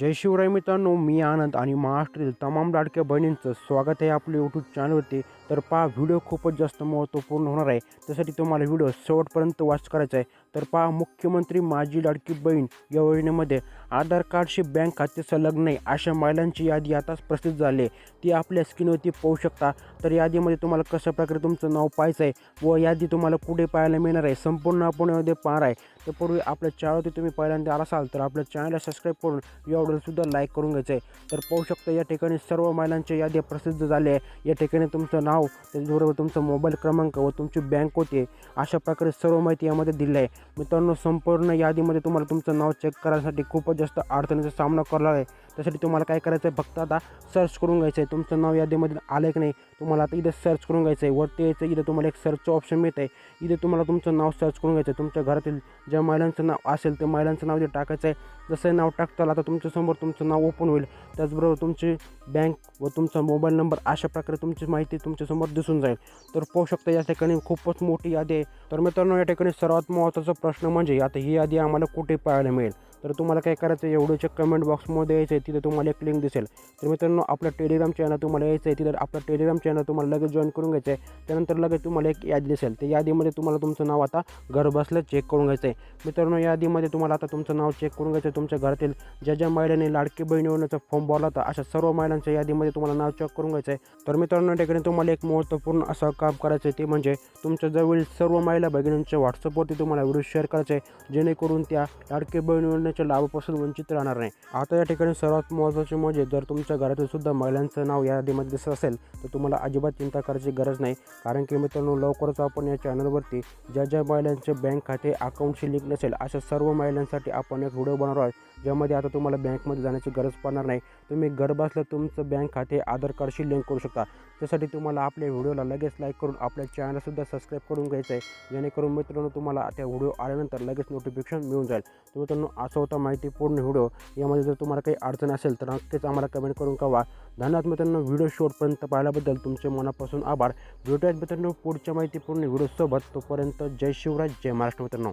जय शिवराय मित्रांनो मी आनंद आणि महाराष्ट्रातील तमाम लाडक्या बहिणींचं स्वागत आहे आपल्या यूट्यूब चॅनलवरती तर पहा व्हिडिओ खूपच जास्त महत्त्वपूर्ण होणार आहे. त्यासाठी तुम्हाला व्हिडिओ शेवटपर्यंत वॉच करायचा आहे. तर पहा मुख्यमंत्री माझी लाडकी बहीण या योजनेमध्ये आधार कार्डशी बँक खाते संलग्न नाही अशा महिलांची यादी आताच प्रसिद्ध झाली आहे. ती आपल्या स्क्रीनवरती पाहू शकता. तर यादीमध्ये तुम्हाला कशा प्रकारे तुमचं नाव पाहायचं आहे व यादी तुम्हाला कुठे पाहायला मिळणार आहे संपूर्ण आपण यामध्ये पाहणार आहे. तर पूर्वी आपल्या चॅनलवरती तुम्ही पहिल्यांदा आला असाल तर आपल्या चॅनलला सबस्क्राईब करून या सुद्धा लाईक करून घ्यायचं आहे. तर पाहू शकता या ठिकाणी सर्व महिलांच्या यादी प्रसिद्ध झाल्या आहे या ठिकाणी तुमचं नाव त्याचबरोबर तुमचा मोबाईल क्रमांक व तुमची बँक होते अशा प्रकारे सर्व माहिती यामध्ये दिली आहे. मित्रांनो संपूर्ण यादीमध्ये तुम्हाला तुमचं नाव चेक करायसाठी खूपच जास्त अडचणीचा सामना करावा आहे. त्यासाठी तुम्हाला काय करायचं आहे फक्त आता सर्च करून घ्यायचं आहे तुमचं नाव यादीमध्ये आलं की नाही तुम्हाला आता इथं सर्च करून घ्यायचं आहे वरती यायचं इथं तुम्हाला एक सर्चचं ऑप्शन मिळतं आहे इथे तुम्हाला तुमचं नाव सर्च करून घ्यायचं आहे तुमच्या घरातील ज्या महिलांचं नाव असेल त्या महिलांचं नाव इथे टाकायचं आहे जसं नाव टाकताल आता तुमच्यासमोर तुमचं नाव ओपन होईल. त्याचबरोबर तुमची बँक व तुमचा मोबाईल नंबर अशा प्रकारे तुमची माहिती तुमच्यासमोर दिसून जाईल. तर पाहू शकता या ठिकाणी खूपच मोठी यादी आहे. तर मित्रांनो या ठिकाणी सर्वात महत्त्वाचा प्रश्न म्हणजे आता ही यादी आम्हाला कुठे पाहायला मिळेल? तर तुम्हाला काय करायचं आहे एवढ्याच्या कमेंट बॉक्समध्ये यायचं आहे तिथे तुम्हाला एक लिंक दिसेल. तर मित्रांनो आपलं टेलिग्राम चॅनल तुम्हाला यायचं आहे. तिथं आपलं टेलिग्राम चॅनल तुम्हाला लगेच जॉईन करून घ्यायचं आहे. त्यानंतर लगेच तुम्हाला एक यादी दिसेल. त्या यादीमध्ये तुम्हाला तुमचं नाव आता घर बसल्या चेक करून घ्यायचं आहे. मित्रांनो यादीमध्ये तुम्हाला आता तुमचं नाव चेक करून घ्यायचं आहे. तुमच्या घरातील ज्या ज्या महिलांनी लाडकी बहीण योजनेचा फॉर्म भरला होता अशा सर्व महिलांच्या यादीमध्ये तुम्हाला नाव चेक करून घ्यायचं आहे. तर मित्रांनो ठिकाणी तुम्हाला एक महत्त्वपूर्ण असं काम करायचं आहे ते म्हणजे तुमच्या जवळील सर्व महिला भगिनींच्या व्हॉट्सअपवरती तुम्हाला व्हिडिओ शेअर करायचे आहे. जेणेकरून त्या लाडकी बहीण योजनेच्या लाभापासून वंचित राहणार नाही. आता या ठिकाणी सर्व सर्वात महत्त्वाचे म्हणजे जर तुमच्या घरातील सुद्धा महिलांचं नाव या यादीमध्ये दिसत असेल तर तुम्हाला अजिबात चिंता करायची गरज नाही. कारण की मित्रांनो लवकरच आपण या चॅनलवरती ज्या ज्या महिलांचे बँक खाते अकाउंटशी लिंक नसेल अशा सर्व महिलांसाठी आपण एक व्हिडिओ बनवणार आहोत ज्यामध्ये आता तुम्हाला बँकमध्ये जाण्याची गरज पडणार नाही. तुम्ही घर बसल्या तुमचं बँक खाते आधार कार्डशी लिंक करू शकता. त्यासाठी तुम्हाला आपल्या व्हिडिओला लगेच लाईक करून आपल्या चॅनलसुद्धा सबस्क्राईब करून घ्यायचं आहे. जेणेकरून मित्रांनो तुम्हाला त्या व्हिडिओ आल्यानंतर लगेच नोटिफिकेशन मिळून जाईल. तर मित्रांनो असा होता माहितीपूर्ण व्हिडिओ. यामध्ये जर तुम्हाला काही अडचण असेल तर नक्कीच आम्हाला कमेंट करून कळवा. धन्यवाद मित्रांनो व्हिडिओ शॉर्टपर्यंत पाहिल्याबद्दल तुमचे मनापासून आभार. भेटूयात मित्रांनो पुढच्या माहितीपूर्ण व्हिडिओसोबत. तोपर्यंत जय शिवराज जय महाराष्ट्र मित्रांनो.